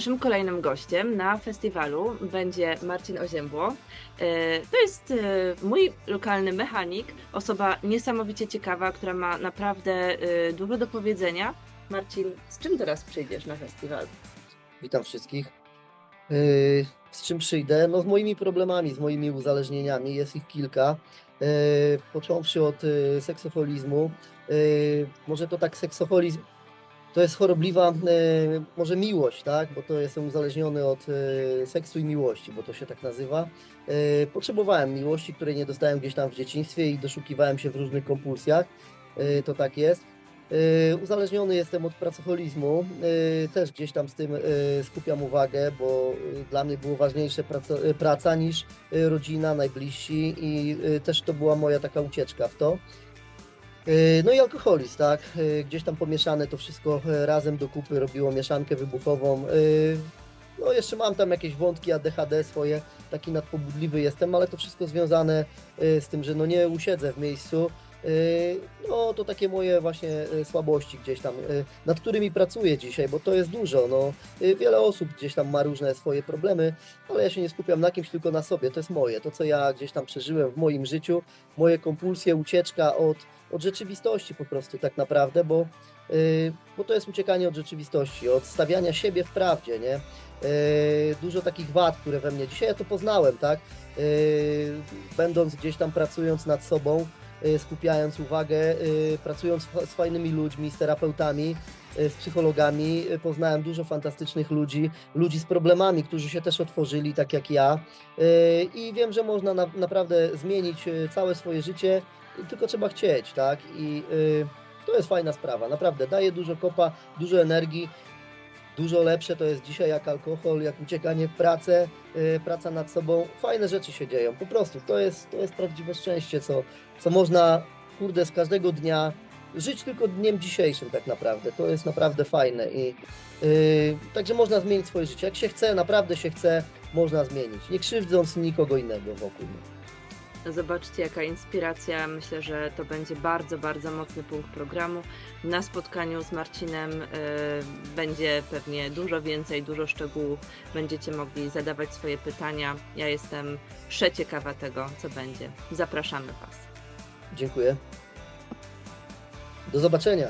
Naszym kolejnym gościem na festiwalu będzie Marcin Oziębło. E, To jest e, mój lokalny mechanik, osoba niesamowicie ciekawa, która ma naprawdę e, dużo do powiedzenia. Marcin, z czym teraz przyjdziesz na festiwal? Witam wszystkich. Z czym przyjdę? No z moimi problemami, z moimi uzależnieniami, jest ich kilka. Począwszy od seksoholizmu. Yy, Może to tak seksoholizm to jest chorobliwa yy, może miłość, tak? Bo to jestem uzależniony od yy, seksu i miłości, bo to się tak nazywa. Yy, Potrzebowałem miłości, której nie dostałem gdzieś tam w dzieciństwie i doszukiwałem się w różnych kompulsjach. To tak jest. Uzależniony jestem od pracoholizmu. Też gdzieś tam z tym skupiam uwagę, bo dla mnie było ważniejsze praca, niż rodzina, najbliżsi i też to była moja taka ucieczka w to. Yy, No i alkoholizm, tak? Yy, Gdzieś tam pomieszane to wszystko yy, razem do kupy robiło mieszankę wybuchową. No jeszcze mam tam jakieś wątki ADHD swoje, taki nadpobudliwy jestem, ale to wszystko związane z tym, że no nie usiedzę w miejscu. Yy, No to takie moje właśnie yy, słabości gdzieś tam, yy, nad którymi pracuję dzisiaj, bo to jest dużo. No, wiele osób gdzieś tam ma różne swoje problemy, ale ja się nie skupiam na kimś, tylko na sobie. To jest moje, to co ja gdzieś tam przeżyłem w moim życiu, moje kompulsje, ucieczka od, od rzeczywistości po prostu tak naprawdę, bo, bo to jest uciekanie od rzeczywistości, od stawiania siebie w prawdzie, nie? Dużo takich wad, które we mnie, dzisiaj ja to poznałem, tak? Będąc gdzieś tam pracując nad sobą, y, skupiając uwagę, y, pracując z fajnymi ludźmi, z terapeutami, y, z psychologami, y, poznałem dużo fantastycznych ludzi, ludzi z problemami, którzy się też otworzyli, tak jak ja. Y, I wiem, że można na, naprawdę zmienić y, całe swoje życie, tylko trzeba chcieć, tak? I y, to jest fajna sprawa, naprawdę. Daje dużo kopa, dużo energii. Dużo lepsze to jest dzisiaj jak alkohol, jak uciekanie w pracę, y, praca nad sobą. Fajne rzeczy się dzieją, po prostu. To jest, to jest prawdziwe szczęście, co, co można, kurde, z każdego dnia żyć tylko dniem dzisiejszym tak naprawdę. To jest naprawdę fajne i yy, także można zmienić swoje życie. Jak się chce, naprawdę się chce, można zmienić, nie krzywdząc nikogo innego wokół. Zobaczcie, jaka inspiracja. Myślę, że to będzie bardzo, bardzo mocny punkt programu. Na spotkaniu z Marcinem y, będzie pewnie dużo więcej, dużo szczegółów. Będziecie mogli zadawać swoje pytania. Ja jestem przeciekawa tego, co będzie. Zapraszamy Was. Dziękuję. Do zobaczenia.